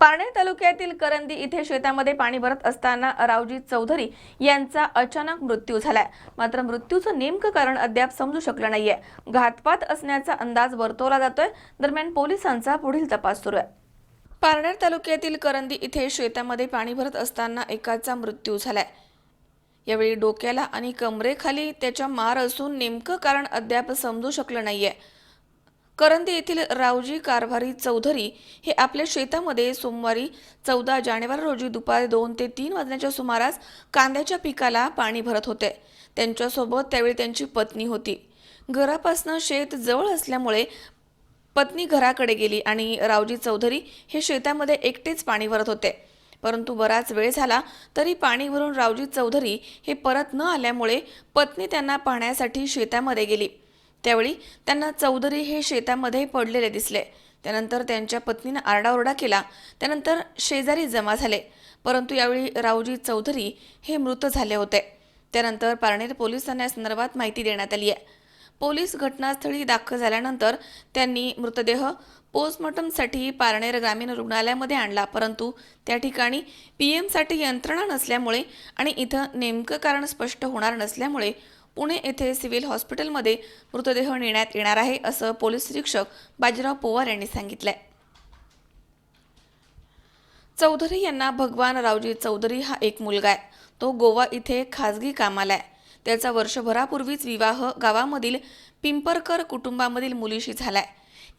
पारनेर तालुक्यातील करंदी इथे शेतामध्ये पाणी भरत असताना रावजी चौधरी यांचा अचानक मृत्यू झालाय. मात्र मृत्यूचं नेमकं कारण अद्याप समजू शकलं नाहीये. घातपात असण्याचा अंदाज वर्तवला जातोय. दरम्यान पोलिसांचा पुढील तपास सुरू आहे. पारनेर तालुक्यातील करंदी इथे शेतामध्ये पाणी भरत असताना एकाचा मृत्यू झालाय. यावेळी डोक्याला आणि कमरेखाली त्याच्या मार असून नेमकं कारण अद्याप समजू शकलं नाहीये. करंदी येथील रावजी कारभारी चौधरी हे आपल्या शेतामध्ये सोमवारी चौदा जानेवारी रोजी दुपारी दोन ते तीन वाजण्याच्या सुमारास कांद्याच्या पिकाला पाणी भरत होते. त्यांच्यासोबत त्यावेळी त्यांची पत्नी होती. घरापासनं शेत जवळ असल्यामुळे पत्नी घराकडे गेली आणि रावजी चौधरी हे शेतामध्ये एकटेच पाणी भरत होते. परंतु बराच वेळ झाला तरी पाणी भरून रावजी चौधरी हे परत न आल्यामुळे पत्नी त्यांना पाहण्यासाठी शेतामध्ये गेली. त्यावेळी त्यांना चौधरी हे शेतामध्ये पडलेले दिसले. त्यानंतर त्यांच्या पत्नीनं आरडाओरडा केला. त्यानंतर शेजारी जमा झाले. परंतु यावेळी रावजी चौधरी हे मृत झाले होते. त्यानंतर पारनेर पोलिसांना या संदर्भात माहिती देण्यात आली आहे पोलीस घटनास्थळी दाखल झाल्यानंतर त्यांनी मृतदेह पोस्टमॉर्टमसाठी पारनेर ग्रामीण रुग्णालयामध्ये आणला. परंतु त्या ठिकाणी पी एमसाठी यंत्रणा नसल्यामुळे आणि इथं नेमकं कारण स्पष्ट होणार नसल्यामुळे पुणे येथे सिव्हिल हॉस्पिटलमध्ये मृतदेह नेण्यात येणार आहे असं पोलीस निरीक्षक बाजीराव पोवार यांनी सांगितलंय. चौधरी यांना भगवान रावजी चौधरी हा एक मुलगा आहे. तो गोवा इथे खाजगी कामाला आहे त्याचा वर्षभरापूर्वीच विवाह गावामधील पिंपरकर कुटुंबामधील मुलीशी झालाय.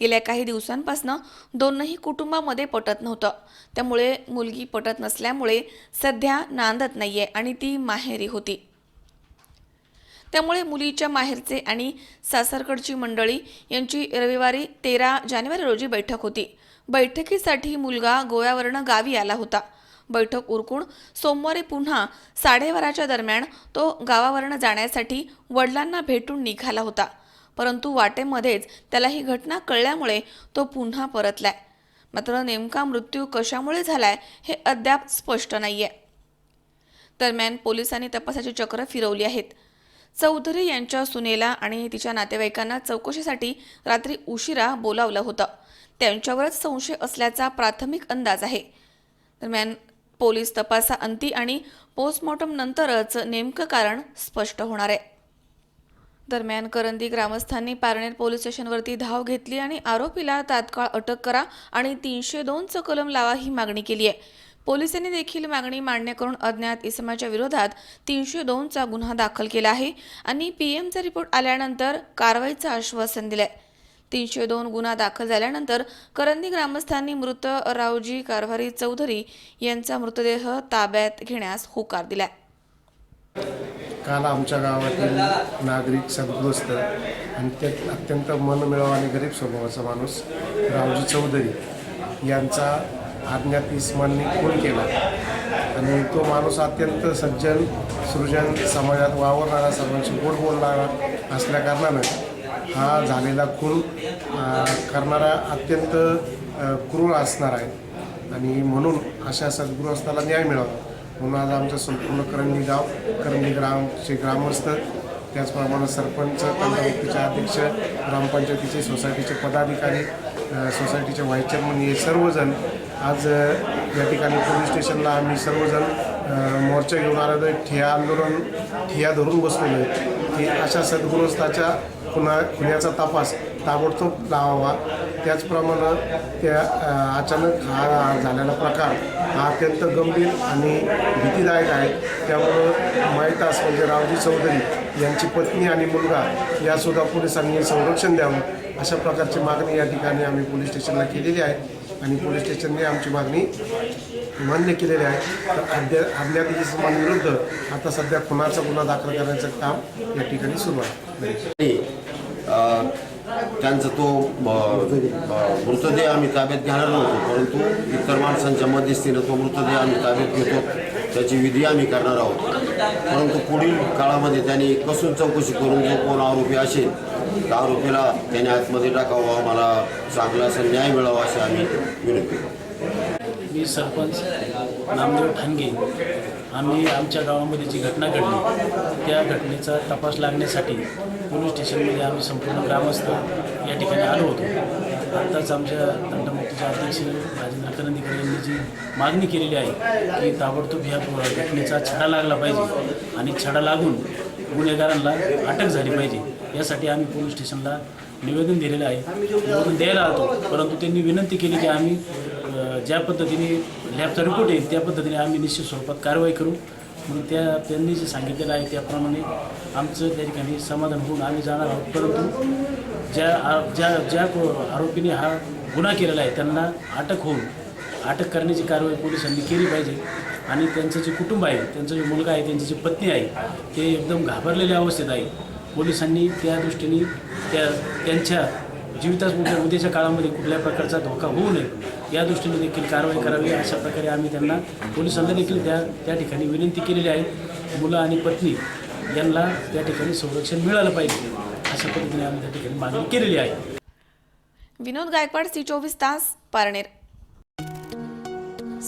गेल्या काही दिवसांपासनं दोनही कुटुंबामध्ये पटत नव्हतं. त्यामुळे मुलगी पटत नसल्यामुळे सध्या नांदत नाहीये आणि ती माहेरी होती. त्यामुळे मुलीच्या माहेरचे आणि सासरकडची मंडळी यांची रविवारी तेरा जानेवारी रोजी बैठक होती. बैठकीसाठी मुलगा गोव्यावरनं गावी आला होता. बैठक उरकून सोमवारी पुन्हा साडेबाराच्या दरम्यान तो गावावरनं जाण्यासाठी वडिलांना भेटून निघाला होता. परंतु वाटेमध्येच त्याला ही घटना कळल्यामुळे तो पुन्हा परतलाय. मात्र नेमका मृत्यू कशामुळे झालाय हे अद्याप स्पष्ट नाहीये. दरम्यान पोलिसांनी तपासाची चक्र फिरवली आहेत. चौधरी यांच्या सुनेला आणि तिच्या नातेवाईकांना चौकशीसाठी रात्री उशिरा बोलावलं होतं. त्यांच्यावरच संशय असल्याचा प्राथमिक अंदाज आहे. दरम्यान पोलीस तपासाअंती आणि पोस्टमॉर्टम नंतरच नेमकं कारण स्पष्ट होणार आहे. दरम्यान करंदी ग्रामस्थांनी पारनेर पोलीस स्टेशनवरती धाव घेतली आणि आरोपीला तात्काळ अटक करा आणि तीनशे दोनचं कलम लावा ही मागणी केली आहे. पोलिसांनी देखील मागणी मान्य करून अज्ञात इसमाच्या विरोधात तीनशे दोनचा गुन्हा दाखल केला आहे आणि पी एमचा रिपोर्ट आल्यानंतर कारवाईचं आश्वासन दिलंय. तीनशे दोन गुन्हा दाखल झाल्यानंतर करंदी ग्रामस्थांनी मृत रावजी कारभारी चौधरी यांचा मृतदेह ताब्यात घेण्यास होकार दिला काल आमच्या गावातील नागरिक सद्ग्रस्त आणि ते अत्यंत मनमिळाव आणि गरीब स्वभावाचा माणूस रावजी चौधरी यांचा अज्ञात इस्मानने खून केला. आणि तो माणूस अत्यंत सज्जन सृजन समाजात वावरणारा सर्वांशी गोड बोलणारा असल्याकारणानं हा झालेला खून करणारा अत्यंत क्रूर असणार आहे. आणि म्हणून अशा सद्गृहस्थाला न्याय मिळावा. म्हणून आज आमचं संपूर्ण करंदी गाव करंदी ग्रामचे ग्रामस्थ त्याचप्रमाणे सरपंच पंचायतीचे अध्यक्ष ग्रामपंचायतीचे सोसायटीचे पदाधिकारी सोसायटीचे व्हाईस चेअरमन हे सर्वजण आज या ठिकाणी पोलीस स्टेशनला आम्ही सर्वजण मोर्चा घेऊन आलेलो ठिया आंदोलन ठिया धरून बसलेलो आहे. की अशा सद्गुरुस्थाच्या खुना खुन्याचा तपास ताबडतोब लावावा. त्याचप्रमाणे त्या अचानक हा झालेला प्रकार हा अत्यंत गंभीर आणि भीतीदायक आहे. त्यामुळं माहितास म्हणजे रावजी चौधरी यांची पत्नी आणि मुलगा यासुद्धा पोलिसांनी संरक्षण द्यावं अशा प्रकारची मागणी या ठिकाणी आम्ही पोलीस स्टेशनला केलेली आहे. आणि पोलीस स्टेशनने आमची मागणी मान्य केलेली आहे. तर अद्या अज्ञात विरुद्ध आता सध्या खुनाचा गुन्हा दाखल करण्याचं काम या ठिकाणी सुरू आहे. त्यांचा तो मृतदेह आम्ही ताब्यात घेणार नव्हतो परंतु इतर माणसांच्या मध्यस्थीनं तो मृतदेह आम्ही ताब्यात घेतो त्याची विधी आम्ही करणार आहोत. परंतु पुढील काळामध्ये त्यांनी कसून चौकशी करून जो कोण आरोपी असेल त्या आरोपीला त्याने आतमध्ये टाकावा मला चांगला असा न्याय मिळावा अशी आम्ही विनंती करतो. मी सरपंच नामदेव ठाणगे. आम्ही आमच्या गावामध्ये जी घटना घडली त्या घटनेचा तपास लागण्यासाठी पोलीस स्टेशनमध्ये आम्ही संपूर्ण ग्रामस्थ या ठिकाणी आलो होतो. आत्ताच आमच्या दंडमुक्तीचे अध्यक्ष राजेंद्र करंदीकर यांनी जी मागणी केलेली आहे की ताबडतोब ह्या घटनेचा छडा लागला पाहिजे. आणि छडा लागून गुन्हेगारांना अटक झाली पाहिजे. यासाठी आम्ही पोलीस स्टेशनला निवेदन दिलेलं आहे. निवेदन द्यायला आलो परंतु त्यांनी विनंती केली की आम्ही ज्या पद्धतीने लॅबचा रिपोर्ट येईल त्या पद्धतीने आम्ही निश्चित स्वरूपात कारवाई करू. म्हणून त्या त्यांनी जे सांगितलेलं आहे त्याप्रमाणे आमचं त्या ठिकाणी समाधान होऊन आम्ही जाणार आहोत. परंतु ज्या ज्या ज्या आरोपीने हा गुन्हा केलेला आहे त्यांना अटक होऊन अटक करण्याची कारवाई पोलिसांनी केली पाहिजे. आणि त्यांचं जे कुटुंब आहे त्यांचा जो मुलगा आहे त्यांची जी पत्नी आहे ते एकदम घाबरलेल्या अवस्थेत आहे. पोलिसांनी त्या दृष्टीने त्या त्यांच्या जीवितास उद्या उद्याच्या काळामध्ये कुठल्या प्रकारचा धोका होऊ नये या दृष्टीने देखील कारवाई करावी. अशा प्रकारे आम्ही त्यांना पोलिसांना देखील त्या त्या ठिकाणी विनंती केलेली आहे. मुलं आणि पत्नी यांना त्या ठिकाणी संरक्षण मिळालं पाहिजे अशा पद्धतीने आम्ही त्या ठिकाणी मागणी केलेली आहे. विनोद गायकवाड सी चोवीस तास पारनेर.